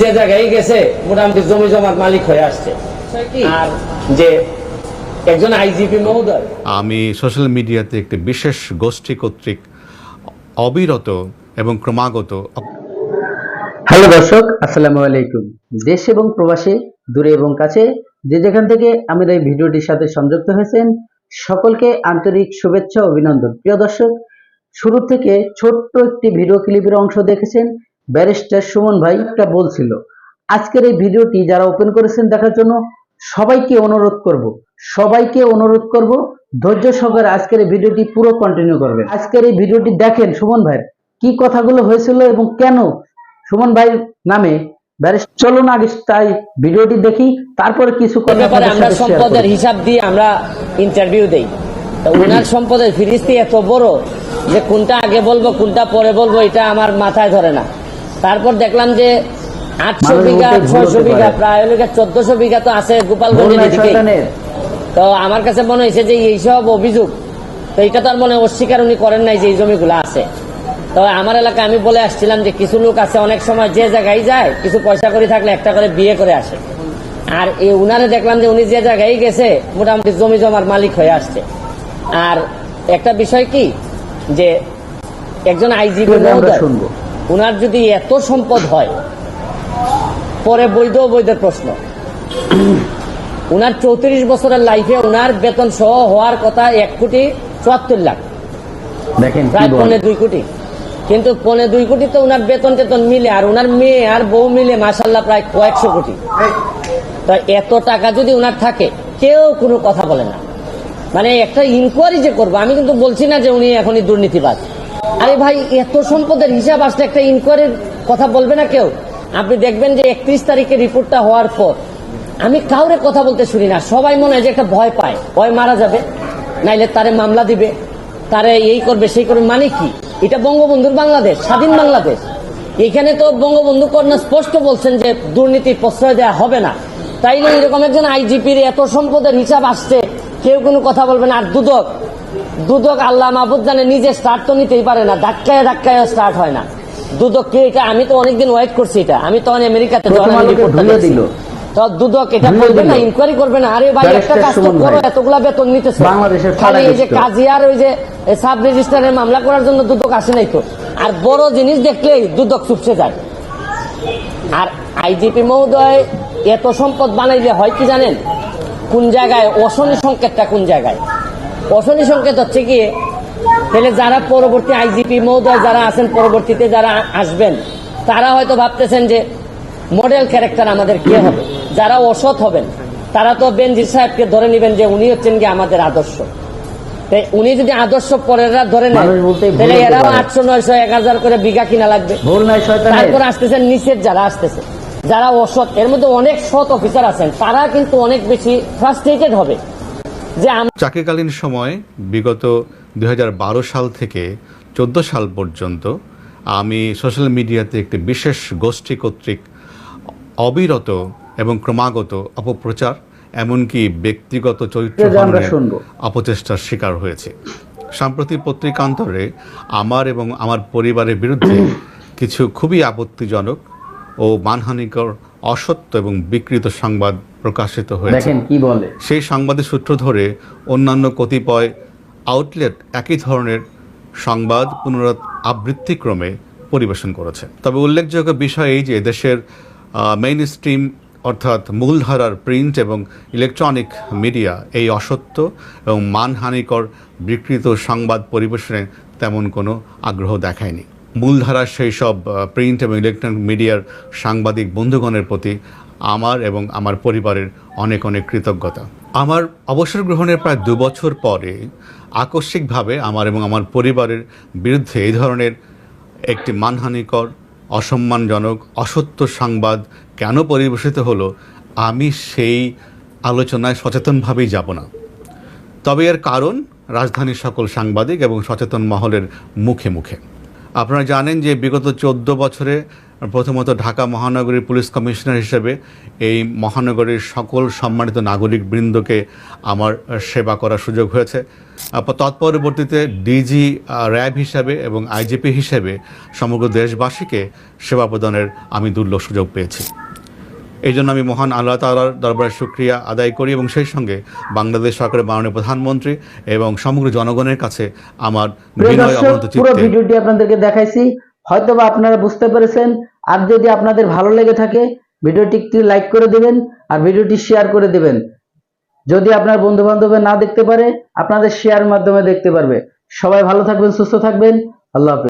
যে জায়গায় গেছে মোটামুটি জমি জমার মালিক হয়ে আসছে। আর যে একজন আইজিপি মহোদয়। আমি সোশ্যাল মিডিয়াতে একটি বিশেষ গোষ্ঠী কর্তৃক অবিরত এবং ক্রমাগত হ্যালো দর্শক আসসালামু আলাইকুম। দেশ এবং প্রবাসী দূরে এবং কাছে যে যেখান থেকে আমাদের এই ভিডিওটির সাথে সংযুক্ত হয়েছেন সকলকে আন্তরিক শুভেচ্ছা অভিনন্দন। প্রিয় দর্শক শুরু থেকে ছোট্ট একটি ভিডিও ক্লিপের অংশ দেখেছেন। ব্যারিস্টার সুমন ভাই একটা বলছিল আজকের এই ভিডিওটি যারা ওপেন করেছেন দেখার জন্য সবাইকে অনুরোধ করব সবাইকে অনুরোধ করব ধৈর্য সহকারে আজকের এই ভিডিওটি পুরো কন্টিনিউ করবেন। আজকের এই ভিডিওটি দেখেন সুমন ভাইয়ের কি কথাগুলো হয়েছিল এবং কেন সুমন ভাই নামে চলুন আগে তাই ভিডিওটি দেখি তারপরে কিছু কথা ব্যাপারে আমরা সম্পদের হিসাব দিয়ে আমরা ইন্টারভিউ দেই। ওনার সম্পদের ফিরিস্তি এত বড় যে কোনটা আগে বলব কোনটা পরে বলব এটা আমার মাথায় ধরে না। তারপর দেখলাম যে আটশো বিঘা ছয়শো বিঘা প্রায় চোদ্দশো বিঘা তো আছে গোপালগঞ্জের নাই তো আমার কাছে মনে হয়েছে যে এইসব অভিযোগ তো এটা তো আর মনে অস্বীকার উনি করেন নাই যে এই জমিগুলো আছে। তো আমার এলাকায় আমি বলে আসছিলাম যে কিছু লোক আছে অনেক সময় যে জায়গায় যায় কিছু পয়সা করে থাকলে একটা করে বিয়ে করে আসে। আর এই উনারে দেখলাম যে উনি যে জায়গায় গেছে মোটামুটি জমি জমার মালিক হয়ে আসছে। আর একটা বিষয় কি যে একজন আইজিপি শুনব। উনার যদি এত সম্পদ হয় পরে বৈধ অবৈধ প্রশ্ন। উনার চৌত্রিশ বছরের লাইফে উনার বেতন সহ হওয়ার কথা এক কোটি চুয়াত্তর লাখ। দেখেন প্রায় পৌনে দুই কোটি। কিন্তু পৌনে দুই কোটি তো উনার বেতন টেতন মিলে আর উনার মেয়ে আর বউ মিলে মাসাল্লাহ প্রায় কয়েকশো কোটি। তো এত টাকা যদি উনার থাকে কেউ কোনো কথা বলে না। মানে একটা ইনকোয়ারি যে করব আমি কিন্তু বলছি না যে উনি এখনই দুর্নীতিবাজ। আরে ভাই, এত সম্পদের হিসাব আসলে একটা ইনকোয়ারির কথা বলবে না কেউ? আপনি দেখবেন যে একত্রিশ তারিখে রিপোর্টটা হওয়ার পর, আমি কাউরে কথা বলতে শুনি না। সবাই মনে হয় যে একটা ভয় পায়। ভয় মারা যাবে। নাইলে তারে মামলা দিবে। তারে এই করবে, সেই করবে মানে কি? এটা বঙ্গবন্ধুর বাংলাদেশ, স্বাধীন বাংলাদেশ। এখানে তো বঙ্গবন্ধু কন্যা স্পষ্ট বলছেন যে দুর্নীতি প্রশ্রয় দেওয়া হবে না। তাইলে এরকম একজন আইজিপির এত সম্পদের হিসাব আসছে, কেউ কোনো কথা বলবে না। আর দুদক দুদক আল্লাহ মাহবুদ জানে নিজে স্টার্ট তো নিতেই পারে না ধাক্কায় ধাক্কায় স্টার্ট হয় না। দুদক কে এটা? আমি তো অনেকদিন ওয়েট করছি এটা। আমি তো আমেরিকাতে। দিল। তো দুদক এটা করবে না ইনকোয়ারি করবে না। আরে ভাই একটা কাজ তো করো এতগুলা বেতন নিতেছে। খালি এই যে ফাড়াগ্রস্ত। কাজী আর ওই যে সাব রেজিস্ট্রারের মামলা করার জন্য দুদক আসে নাই তো। আর বড় জিনিস দেখলেই দুদক চুপসে যায়। আর আইজিপি মহোদয় এত সম্পদ বানাইলে হয় কি জানেন? কোন জায়গায়? অশনি সংকেতটা কোন জায়গায়? অশনি সংকেত হচ্ছে কি তাহলে যারা পরবর্তী আইজিপি মহোদয় যারা আছেন পরবর্তীতে যারা আসবেন তারা হয়তো ভাবতেছেন যে মডেল ক্যারেক্টার আমাদের কে হবে? যারা অসৎ হবেন তারা তো বেনজির সাহেবকে ধরে নেবেন যে উনি হচ্ছেন কি আমাদের আদর্শ। উনি যদি আদর্শ পরেরা ধরে নেন তাহলে এরাও আটশো নয়শো এক হাজার করে বিঘা কিনা লাগবে। তারপর আসতেছেন নিচের যারা আসতেছে। যারা অসৎ এর মধ্যে অনেক সৎ অফিসার আছেন তারা কিন্তু অনেক বেশি ফ্রাস্ট্রেটেড হবে। যে চাকরিকালীন সময় বিগত দু হাজার বারো সাল থেকে চোদ্দ সাল পর্যন্ত আমি সোশ্যাল মিডিয়াতে একটি বিশেষ গোষ্ঠী কর্তৃক অবিরত এবং ক্রমাগত অপপ্রচার এমনকি ব্যক্তিগত চরিত্র। অপচেষ্টার শিকার হয়েছে সাম্প্রতিক পত্রিকান্তরে আমার এবং আমার পরিবারের বিরুদ্ধে কিছু খুবই আপত্তিজনক ও মানহানিকর অসত্য এবং বিকৃত সংবাদ প্রকাশিত হয়েছে। দেখেন কি বলে। সেই সংবাদের সূত্র ধরে অন্যান্য কতিপয় আউটলেট একই ধরনের সংবাদ পুনরাত আবৃত্তিক্রমে পরিবেশন করেছে। তবে উল্লেখযোগ্য বিষয় এই যে দেশের মেইন স্ট্রিম অর্থাৎ মূলধারার প্রিন্ট এবং ইলেকট্রনিক মিডিয়া এই অসত্য এবং মানহানিকর বিকৃত সংবাদ পরিবেশনে তেমন কোনো আগ্রহ দেখায়নি। মূলধারার সেই সব প্রিন্ট এবং ইলেকট্রনিক মিডিয়ার সাংবাদিক বন্ধুগণের প্রতি আমার এবং আমার পরিবারের অনেক অনেক কৃতজ্ঞতা। আমার অবসর গ্রহণের প্রায় দু বছর পরে আকস্মিকভাবে আমার এবং আমার পরিবারের বিরুদ্ধে এই ধরনের একটি মানহানিকর, অসম্মানজনক, অসত্য সংবাদ কেন পরিবেশিত হলো, আমি সেই আলোচনায় সচেতনভাবেই যাব না। তবে এর কারণ রাজধানীর সকল সাংবাদিক এবং সচেতন মহলের মুখে মুখে। আপনারা জানেন যে বিগত চোদ্দ বছরে প্রথমত ঢাকা মহানগরীর পুলিশ কমিশনার হিসেবে এই মহানগরীর সকল সম্মানিত নাগরিক বৃন্দকে আমার সেবা করার সুযোগ হয়েছে। তৎপরবর্তীতে ডিজি র্যাব হিসাবে এবং আইজিপি হিসেবে সমগ্র দেশবাসীকে সেবা প্রদানের আমি দুর্লভ সুযোগ পেয়েছি। এই জন্য আমি মহান আল্লাহ তালার দরবারে শুক্রিয়া আদায় করি এবং সেই সঙ্গে বাংলাদেশ সরকারের মাননীয় প্রধানমন্ত্রী এবং সমগ্র জনগণের কাছে আমার পুরো চিত্তে ভিডিওটি আপনাদেরকে দেখাইছি। হয়তোবা আপনারা বুঝতে পেরেছেন আর যদি আপনাদের ভালো লেগে থাকে, ভিডিওটি একটি লাইক করে দেবেন আর ভিডিওটি শেয়ার করে দেবেন। যদি আপনার বন্ধু বান্ধবের না দেখতে পারে, আপনাদের শেয়ার মাধ্যমে দেখতে পারবে। সবাই ভালো থাকবেন, সুস্থ থাকবেন। আল্লাহ হাফেজ।